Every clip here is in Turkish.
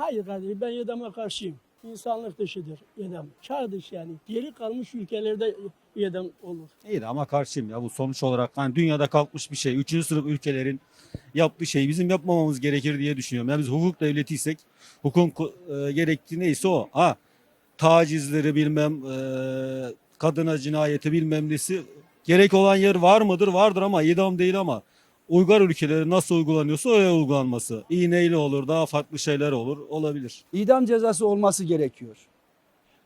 Hayır kardeşim ben idama karşıyım. İnsanlık dışıdır idam. Kar dışı yani. Geri kalmış ülkelerde idam olur. İyi de ama karşıyım ya bu sonuç olarak hani dünyada kalkmış bir şey. Üçüncü sınıf ülkelerin yaptığı şey bizim yapmamamız gerekir diye düşünüyorum. Yani biz hukuk devletiysek hukukun e, gerektiği neyse o. Ha tacizleri bilmem e, kadına cinayeti bilmem nesi gerek olan yer var mıdır? Vardır ama idam değil ama uygar ülkeleri nasıl uygulanıyorsa öyle uygulanması. İğneyle olur daha farklı şeyler olur olabilir. İdam cezası olması gerekiyor.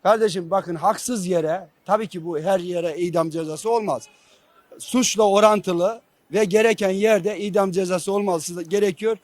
Kardeşim bakın haksız yere tabii ki bu her yere idam cezası olmaz. Suçla orantılı ve gereken yerde idam cezası olması gerekiyor.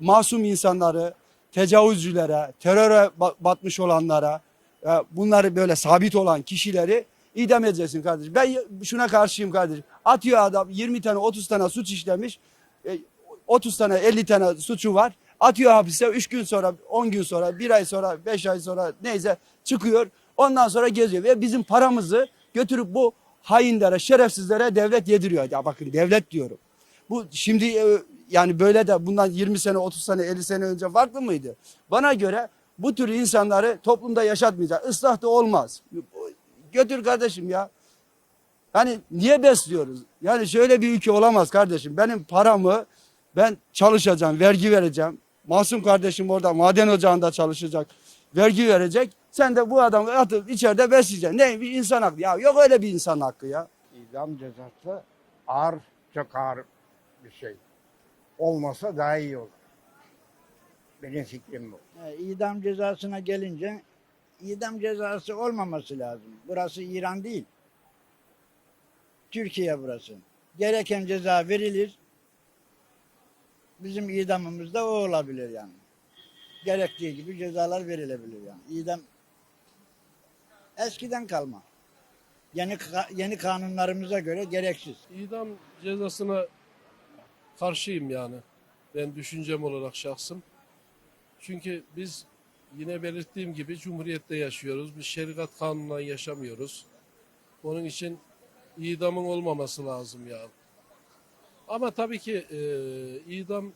Masum insanları, tecavüzcülere, teröre ba- batmış olanlara, e, bunları böyle sabit olan kişileri idam edeceksin kardeşim. Ben şuna karşıyım kardeşim. Atıyor adam 20 tane 30 tane suç işlemiş. e, 30 tane 50 tane suçu var. Atıyor hapise 3 gün sonra 10 gün sonra 1 ay sonra 5 ay sonra neyse çıkıyor. Ondan sonra geziyor ve bizim paramızı götürüp bu hainlere şerefsizlere devlet yediriyor. Ya bakın devlet diyorum. Bu şimdi e, yani böyle de bundan 20 sene 30 sene 50 sene önce farklı mıydı? Bana göre bu tür insanları toplumda yaşatmayacak. Islah da olmaz. Götür kardeşim ya. Hani niye besliyoruz? Yani şöyle bir ülke olamaz kardeşim. Benim paramı ben çalışacağım, vergi vereceğim. Masum kardeşim orada maden ocağında çalışacak, vergi verecek. Sen de bu adamı atıp içeride besleyeceksin. Neymiş insan hakkı? Ya yok öyle bir insan hakkı ya. İdam cezası ağır, çok ağır bir şey. Olmasa daha iyi olur. Benim fikrim bu. E, İdam cezasına gelince idam cezası olmaması lazım. Burası İran değil. Türkiye burası. Gereken ceza verilir. Bizim idamımız da o olabilir yani. Gerektiği gibi cezalar verilebilir yani. İdam eskiden kalma. Yeni yeni kanunlarımıza göre gereksiz. İdam cezasına karşıyım yani. Ben düşüncem olarak şahsım. Çünkü biz yine belirttiğim gibi Cumhuriyet'te yaşıyoruz. Biz şeriat kanunundan yaşamıyoruz. Onun için idamın olmaması lazım yani. Ama tabii ki e, idam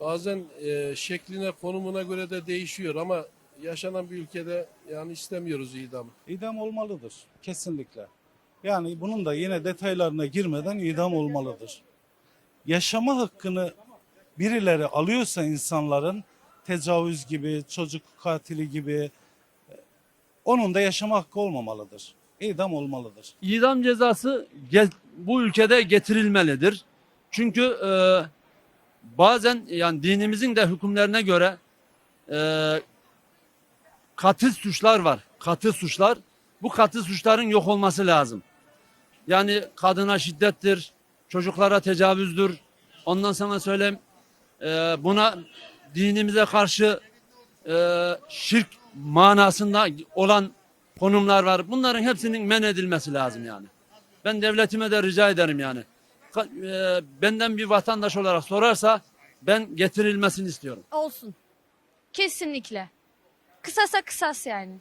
bazen e, şekline, konumuna göre de değişiyor ama yaşanan bir ülkede yani istemiyoruz idamı. İdam olmalıdır kesinlikle. Yani bunun da yine detaylarına girmeden idam olmalıdır. Yaşama hakkını birileri alıyorsa insanların tecavüz gibi, çocuk katili gibi e, onun da yaşama hakkı olmamalıdır. İdam olmalıdır. İdam cezası bu ülkede getirilmelidir. Çünkü e, bazen yani dinimizin de hükümlerine göre e, katı suçlar var. Katı suçlar. Bu katı suçların yok olması lazım. Yani kadına şiddettir, çocuklara tecavüzdür. Ondan sonra söyleyeyim e, buna dinimize karşı e, şirk manasında olan konumlar var. Bunların hepsinin men edilmesi lazım yani. Ben devletime de rica ederim yani. E, benden bir vatandaş olarak sorarsa ben getirilmesini istiyorum. Olsun. Kesinlikle. Kısasa kısas yani.